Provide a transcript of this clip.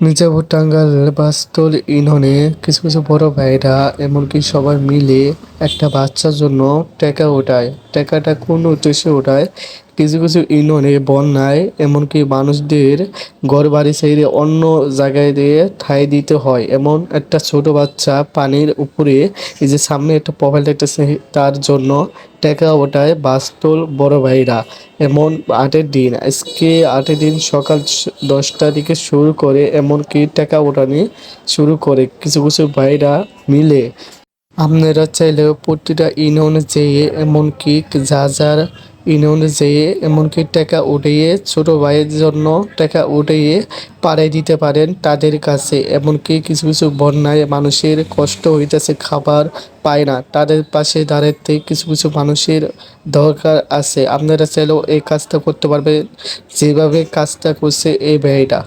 মির্জাপুর টাঙ্গাল বাস্তল ইনহনে কিছু কিছু বড় ভাইরা এমনকি সবাই মিলে একটা বাচ্চার জন্য টেকা ওঠায়। টেকাটা কোন উদ্দেশ্যে ওঠায়? কিছু কিছু ইউনিয়নে বন্যায়, এমনকি মানুষদের ঘর বাড়ি ছেড়ে অন্য জায়গায় দিয়ে ঠাঁই দিতে হয়। এমন একটা ছোট বাচ্চা পানির উপরে এই যে সামনে একটা প্রোফাইল দেখতেছে, তার জন্য টাকা ওঠায় বাস্তল বড় ভাইরা। এমন আটের দিন, আজকে আটের দিন সকাল দশটা থেকে শুরু করে এমনকি টাকা ওঠানি শুরু করে। কিছু কিছু ভাইরা মিলে আপনারা চাইলেও প্রতিটা ইউনিয়নে যেয়ে এমনকি যা যার ইউনিয়নে যেয়ে এমনকি টাকা উঠিয়ে ছোট ভাইয়ের জন্য টাকা উঠিয়ে পাড়ায় দিতে পারেন তাদের কাছে। এমনকি কিছু কিছু বন্যায় মানুষের কষ্ট হইতেছে, খাবার পায় না। তাদের পাশে দাঁড়াতে কিছু কিছু মানুষের দরকার আছে। আপনারা চাইলেও এই কাজটা করতে পারবেন। যেভাবে কাজটা করছে এই ভাইটা।